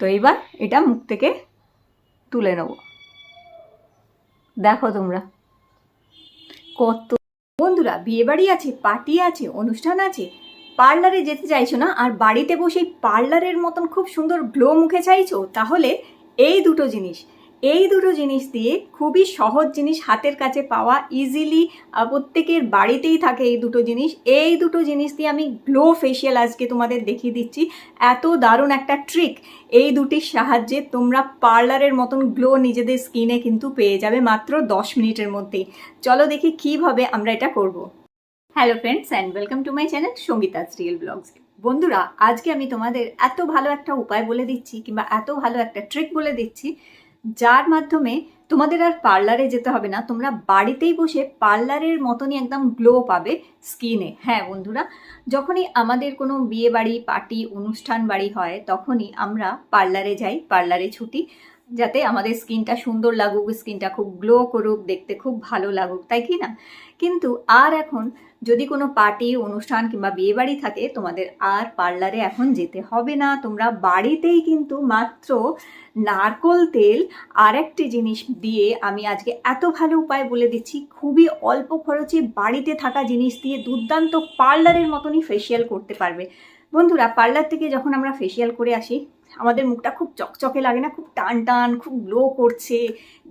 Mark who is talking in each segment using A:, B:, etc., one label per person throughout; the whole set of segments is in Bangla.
A: তো এবার এটা মুখ থেকে তুলে নেব। দেখো তোমরা। কত বন্ধুরা, বিয়েবাড়ি আছে, পার্টি আছে, অনুষ্ঠান আছে, পার্লারে যেতে চাইছো না? আর বাড়িতে বসেই পার্লারের মতন খুব সুন্দর গ্লো মুখে চাইছো? তাহলে এই দুটো জিনিস। এই দুটো জিনিস দিয়ে খুবই সহজ জিনিস হাতের কাছে পাওয়া ইজিলি প্রত্যেকের বাড়িতেই থাকে এই দুটো জিনিস। এই দুটো জিনিস দিয়ে আমি গ্লো ফেশিয়াল আজকে তোমাদের দেখিয়ে দিচ্ছি। এত দারুণ একটা ট্রিক এই দুটির সাহায্যে তোমরা পার্লারের মতন গ্লো নিজেদের স্কিনে কিন্তু পেয়ে যাবে মাত্র দশ মিনিটের মধ্যেই। চলো দেখি কীভাবে আমরা এটা করব। Hello friends and welcome to my channel Sangeeta real blogs বন্ধুরা, আজকে আমি তোমাদের এত ভালো একটা উপায় বলে দিচ্ছি কিংবা এত ভালো একটা ট্রিক বলে দিচ্ছি যার মাধ্যমে তোমাদের আর পার্লারে যেতে হবে না, তোমরা বাড়িতেই বসে পার্লারের মতনই একদম গ্লো পাবে স্কিনে হ্যাঁ বন্ধুরা, যখনই আমাদের কোনো বিয়ে বাড়ি পার্টি অনুষ্ঠান বাড়ি হয়, তখনই আমরা পার্লারে যাই, পার্লারে ছুটি, যাতে আমাদের স্কিনটা সুন্দর লাগুক স্কিনটা খুব গ্লো করুক, দেখতে খুব ভালো লাগুক, তাই কি না? কিন্তু আর এখন যদি কোনো পার্টি, অনুষ্ঠান কিংবা বিয়ে বাড়ি থাকে, তোমাদের আর পার্লারে এখন যেতে হবে না। তোমরা বাড়িতেই কিন্তু মাত্র নারকোল তেল আর একটি জিনিস দিয়ে আমি আজকে এত ভালো উপায় বলে দিচ্ছি, খুবই অল্প খরচে বাড়িতে থাকা জিনিস দিয়ে দুর্দান্ত পার্লারের মতনই ফেসিয়াল করতে পারবে। বন্ধুরা, পার্লার থেকে যখন আমরা ফেসিয়াল করে আসি, আমাদের মুখটা খুব চকচকে লাগে না? খুব টান টান, খুব গ্লো করছে,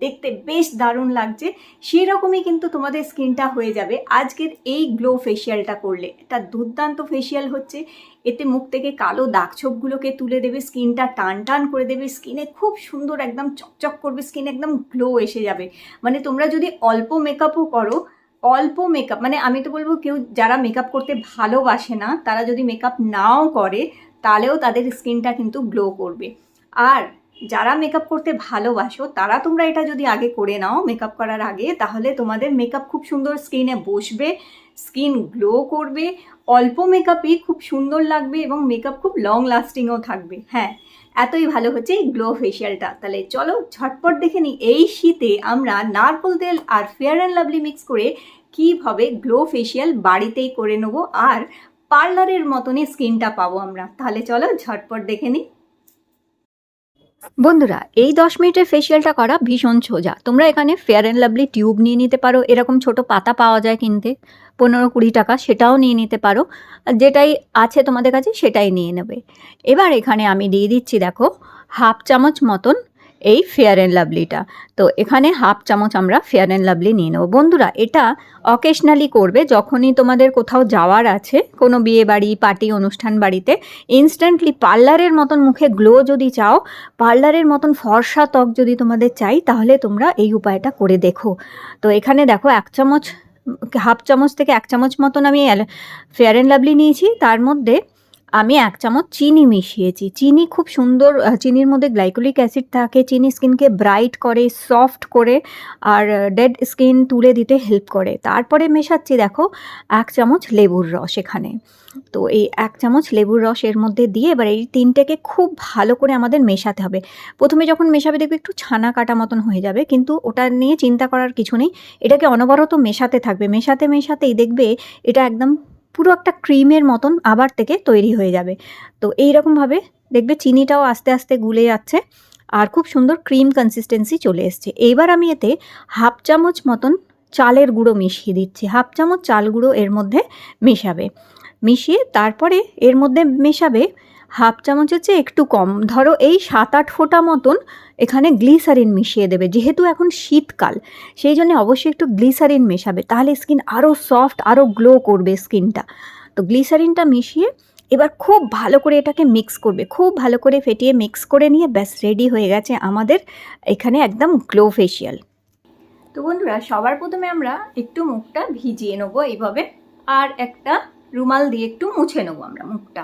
A: দেখতে বেশ দারুণ লাগছে। সেরকমই কিন্তু তোমাদের স্কিনটা হয়ে যাবে। আজকের এই গ্লো ফেসিয়ালটা করলে, এটা দুর্দান্ত ফেসিয়াল হচ্ছে। এতে মুখ থেকে কালো দাগ ছোপগুলোকে তুলে দেবে স্কিনটা টান টান করে দেবে স্কিনে খুব সুন্দর একদম চকচক করবে স্কিন একদম গ্লো এসে যাবে। মানে তোমরা যদি অল্প মেকআপও করো অল্প মেকআপ মানে আমি তো বলব কেউ যারা মেকআপ করতে ভালোবাসে না, তারা যদি মেকআপ নাও করে, তাহলেও তাদের স্কিনটা কিন্তু গ্লো করবে। আর যারা মেকআপ করতে ভালোবাসো, তারা তোমরা এটা যদি আগে করে নাও মেকআপ করার আগে, তাহলে তোমাদের মেকআপ খুব সুন্দর স্কিনে বসবে স্কিন গ্লো করবে, অল্প মেকআপই খুব সুন্দর লাগবে এবং মেকআপ খুব লং লাস্টিংও থাকবে। হ্যাঁ এতই ভালো হচ্ছে এই গ্লো ফেশিয়ালটা তাহলে চলো ঝটপট দেখে নিই, এই শীতে আমরা নারকোল তেল আর ফেয়ার অ্যান্ড লাভলি মিক্স করে কীভাবে গ্লো ফেশিয়াল বাড়িতেই করে নেব আর পার্লারের মতনই স্কিনটা পাবো আমরা। তাহলে চলো ঝটপট দেখে নিই। বন্ধুরা, এই দশ মিনিটের ফেসিয়ালটা করা ভীষণ সোজা। তোমরা এখানে ফেয়ার অ্যান্ড লাভলি টিউব নিয়ে নিতে পারো, এরকম ছোট পাতা পাওয়া যায় কিনতে, পনেরো কুড়ি টাকা সেটাও নিয়ে নিতে পারো, যেটাই আছে তোমাদের কাছে সেটাই নিয়ে নেবে। এবার এখানে আমি দিয়ে দিচ্ছি, দেখো, হাফ চামচ মতন এই ফেয়ার অ্যান্ড লাভলিটা তো এখানে হাফ চামচ আমরা ফেয়ার অ্যান্ড লাভলি নিয়ে নেব। বন্ধুরা, এটা অকেশনালি করবে, যখনই তোমাদের কোথাও যাওয়ার আছে, কোনো বিয়ে বাড়ি পার্টি অনুষ্ঠান বাড়িতে ইনস্ট্যান্টলি পার্লারের মতন মুখে গ্লো যদি চাও পার্লারের মতন ফর্সা ত্বক যদি তোমাদের চাই, তাহলে তোমরা এই উপায়টা করে দেখো। তো এখানে দেখো, এক চামচ, হাফ চামচ থেকে এক চামচ মতন আমি ফেয়ার অ্যান্ড লাভলি নিয়েছি। তার মধ্যে আমি এক চামচ চিনি মিশিয়েছি। চিনি খুব সুন্দর চিনির মধ্যে গ্লাইকোলিক অ্যাসিড থাকে। চিনি স্কিনকে ব্রাইট করে, সফট করে, আর ডেড স্কিন তুলে দিতে হেল্প করে। তারপরে মেশাচ্ছি, দেখো, এক চামচ লেবুর রস এখানে। তো এই এক চামচ লেবুর রস এর মধ্যে দিয়ে এবার এই তিনটেকে খুব ভালো করে আমাদের মেশাতে হবে। প্রথমে যখন মেশাবে দেখবে একটু ছানা কাটা মতন হয়ে যাবে, কিন্তু ওটা নিয়ে চিন্তা করার কিছু নেই। এটাকে অনবরত মেশাতে থাকবে। মেশাতে, মেশাতেই দেখবে এটা একদম পুরো একটা ক্রিমের মতন আবার থেকে তৈরি হয়ে যাবে। তো এই রকমভাবে দেখবে চিনিটাও আস্তে আস্তে গুলে যাচ্ছে আর খুব সুন্দর ক্রিম কনসিস্টেন্সি চলে এসছে। এবার আমি এতে হাফ চামচ মতন চালের গুঁড়ো মিশিয়ে দিচ্ছি। হাফ চামচ চাল গুঁড়ো এর মধ্যে মেশাবে। মিশিয়ে তারপরে এর মধ্যে মেশাবে হাফ চামচের চেয়ে একটু কম। ধরো এই সাত আট ফোঁটা মতন এখানে গ্লিসারিন মিশিয়ে দেবে, যেহেতু এখন শীতকাল, সেই জন্য অবশ্যই একটু গ্লিসারিন মেশাবে। তাহলে স্কিন আরও সফট আরও গ্লো করবে স্কিনটা। তো গ্লিসারিনটা মিশিয়ে এবার খুব ভালো করে এটাকে মিক্স করবে। খুব ভালো করে ফেটিয়ে মিক্স করে নিয়ে ব্যাস রেডি হয়ে গেছে আমাদের এখানে একদম গ্লো ফেশিয়াল। তো বন্ধুরা, সবার প্রথমে আমরা একটু মুখটা ভিজিয়ে নেব এইভাবে, আর একটা রুমাল দিয়ে একটু মুছে নেব আমরা মুখটা।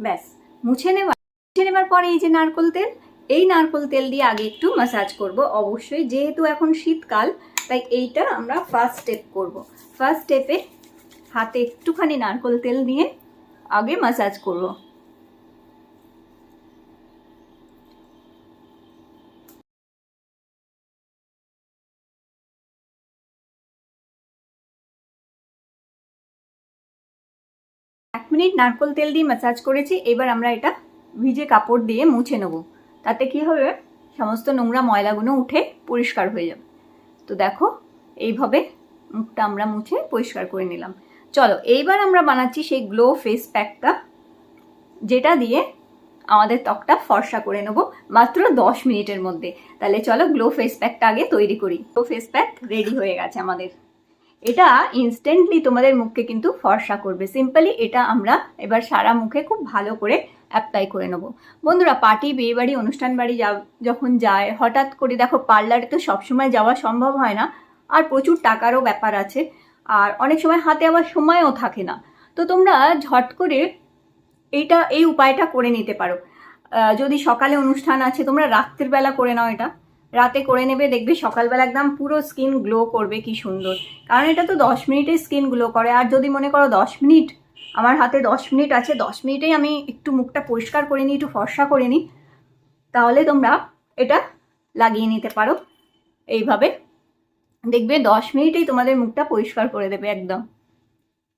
A: ব্যাস, মুছে নেওয়া। মুছে নেওয়ার পরে এই যে নারকোল তেল, এই নারকোল তেল দিয়ে আগে একটু মাসাজ করব। অবশ্যই যেহেতু এখন শীতকাল, তাই এইটা আমরা ফার্স্ট স্টেপ করব। ফার্স্ট স্টেপে হাতে একটুখানি নারকোল তেল দিয়ে আগে মাসাজ করব। মিনিট নারকোল তেল দিয়ে মাসাজ করেছি, এবার আমরা এটা ভিজে কাপড় দিয়ে মুছে নেব। তাতে কি হবে? সমস্ত নোংরা ময়লাগুলো উঠে পরিষ্কার হয়ে যাবে। তো দেখো, এইভাবে মুখটা আমরা মুছে পরিষ্কার করে নিলাম। চলো, এইবার আমরা বানাচ্ছি সেই গ্লো ফেস প্যাকটা যেটা দিয়ে আমাদের ত্বকটা ফর্সা করে নেব মাত্র দশ মিনিটের মধ্যে। তাহলে চলো গ্লো ফেস প্যাকটা আগে তৈরি করি। গ্লো ফেস প্যাক রেডি হয়ে গেছে আমাদের। এটা ইনস্ট্যান্টলি তোমাদের মুখকে কিন্তু ফর্সা করবে। সিম্পলি এটা আমরা এবার সারা মুখে খুব ভালো করে অ্যাপ্লাই করে নেব। বন্ধুরা পার্টি বিয়ে বাড়ি অনুষ্ঠান বাড়ি যা, যখন যায়, হঠাৎ করে দেখো পার্লারে তো সবসময় যাওয়া সম্ভব হয় না, আর প্রচুর টাকারও ব্যাপার আছে, আর অনেক সময় হাতে আবার সময়ও থাকে না। তো তোমরা ঝট করে এইটা, এই উপায়টা করে নিতে পারো। যদি সকালে অনুষ্ঠান আছে, তোমরা রাত্রের বেলা করে নাও এটা। রাতে করে নেবে, দেখবে সকালবেলা একদম পুরো স্কিন গ্লো করবে, কি সুন্দর। কারণ এটা তো দশ মিনিটে স্কিন গ্লো করে। আর যদি মনে করো দশ মিনিট, আমার হাতে দশ মিনিট আছে, দশ মিনিটেই আমি একটু মুখটা পরিষ্কার করে নিই, একটু ফর্সা করে নিই, তাহলে তোমরা এটা লাগিয়ে নিতে পারো। এইভাবে দেখবে দশ মিনিটেই তোমাদের মুখটা পরিষ্কার করে দেবে একদম।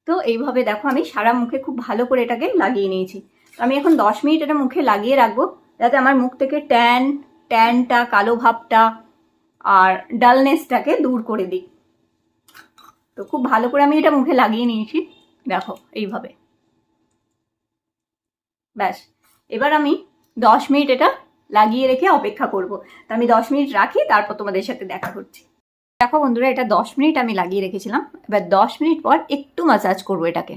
A: তো এইভাবে দেখো, আমি সারা মুখে খুব ভালো করে এটাকে লাগিয়ে নিয়েছি। আমি এখন দশ মিনিট এটা মুখে লাগিয়ে রাখব, যাতে আমার মুখ থেকে ট্যান ট্যানটা, কালো ভাবটা আর ডালনেসটাকে দূর করে দিই। তো খুব ভালো করে আমি এটা মুখে লাগিয়ে নিয়েছি। দেখো, এইভাবে। ব্যাস, এবার আমি দশ মিনিট এটা লাগিয়ে রেখে অপেক্ষা করব। তা আমি দশ মিনিট রাখি, তারপর তোমাদের সাথে দেখা করছি। দেখো বন্ধুরা, এটা দশ মিনিট আমি লাগিয়ে রেখেছিলাম। এবার দশ মিনিট পর একটু মাসাজ করব এটাকে।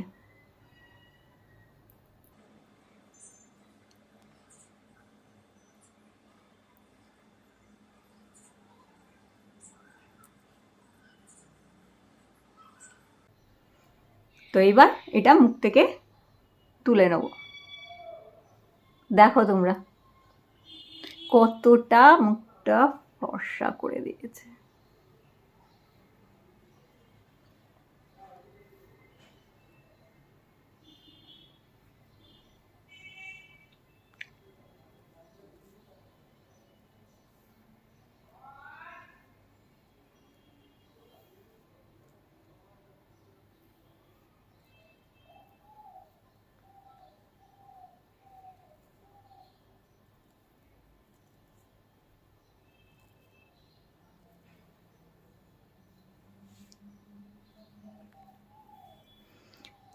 A: তো এবার এটা মুখ থেকে তুলে নেব। দেখো তোমরা কতটা মুখটা ফর্সা করে দিয়েছে।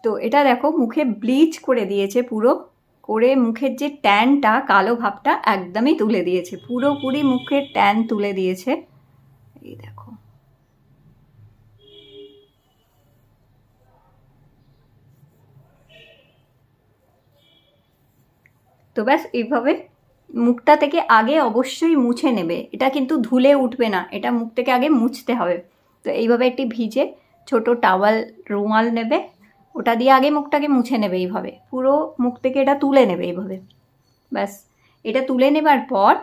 A: তো এটা দেখো মুখে ব্লিচ করে দিয়েছে পুরো। করে মুখের যে ট্যানটা, কালো ভাবটা একদমই তুলে দিয়েছে। পুরোপুরি মুখের ট্যান তুলে দিয়েছে। এই দেখো। তো ব্যাস, এইভাবে মুখটা থেকে আগে অবশ্যই মুছে নেবে। এটা কিন্তু ধুলে উঠবে না, এটা মুখ থেকে আগে মুছতে হবে। তো এইভাবে একটি ভিজে ছোট টাওয়াল রুমাল নেবে। ওটা দিয়ে আগে মুখটাকে মুছে নেবে এইভাবে। পুরো মুখ থেকে এটা তুলে নেবে এইভাবে। ব্যাস, এটা তুলে নেবার পর,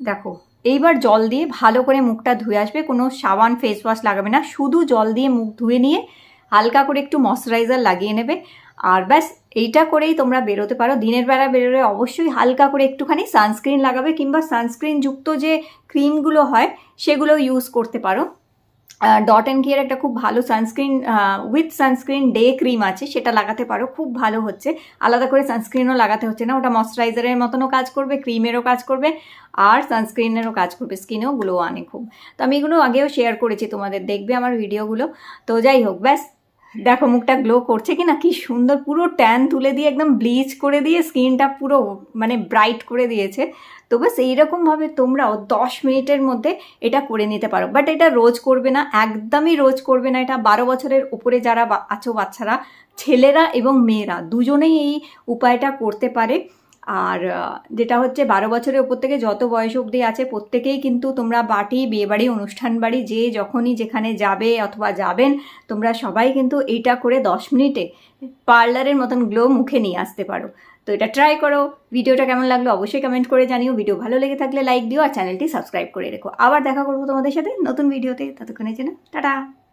A: দেখো, এইবার জল দিয়ে ভালো করে মুখটা ধুয়ে আসবে, কোনো সাবান ফেস ওয়াশ লাগাবে না, শুধু জল দিয়ে মুখ ধুয়ে নিয়ে হালকা করে একটু ময়শ্চারাইজার লাগিয়ে নেবে। আর ব্যাস, এইটা করেই তোমরা বেরোতে পারো। দিনের বেলা বেরোলে অবশ্যই হালকা করে একটুখানি সানস্ক্রিন লাগাবে, কিংবা সানস্ক্রিন যুক্ত যে ক্রিমগুলো হয়, সেগুলো ইউজ করতে পারো। ডট অ্যান্ড কিয়ার একটা খুব ভালো sunscreen with sunscreen day cream আছে, সেটা লাগাতে পারো, খুব ভালো হচ্ছে। আলাদা করে সানস্ক্রিনও লাগাতে হচ্ছে না, ওটা ময়শ্চারাইজারের মতনও কাজ করবে ক্রিমেরও কাজ করবে, আর সানস্ক্রিনেরও কাজ করবে স্কিনেও গ্লো আনে খুব। তো আমি এগুলো আগেও শেয়ার করেছি তোমাদের, দেখবে আমার ভিডিওগুলো তো যাই হোক, ব্যাস দেখো, মুখটা গ্লো করছে কি না কি সুন্দর পুরো ট্যান তুলে দিয়ে একদম ব্লিচ করে দিয়ে স্কিনটা পুরো মানে ব্রাইট করে দিয়েছে। তো ব্যাস এইরকমভাবে তোমরাও দশ মিনিটের মধ্যে এটা করে নিতে পারো। বাট এটা রোজ করবে না, একদমই রোজ করবে না। এটা বারো বছরের উপরে যারা আছো বাচ্চারা, ছেলেরা এবং মেয়েরা, দুজনেই এই উপায়টা করতে পারে। আর যেটা হচ্ছে বারো বছরের উপর থেকে যত বয়স অবধি আছে, প্রত্যেকেই কিন্তু তোমরা বাটি, বিয়েবাড়ি, অনুষ্ঠান বাড়ি, যে যখনই যেখানে যাবে অথবা যাবেন, তোমরা সবাই কিন্তু এইটা করে দশ মিনিটে পার্লারের মতন গ্লো মুখে নিয়ে আসতে পারো। তো এটা ট্রাই করো। ভিডিওটা কেমন লাগল অবশ্যই কমেন্ট করে জানিও। ভিডিও ভালো লেগে থাকলে লাইক দিও আর চ্যানেলটি সাবস্ক্রাইব করে রেখো। আবার দেখা করব তোমাদের সাথে নতুন ভিডিওতে ততক্ষণের জন্য, টাটা!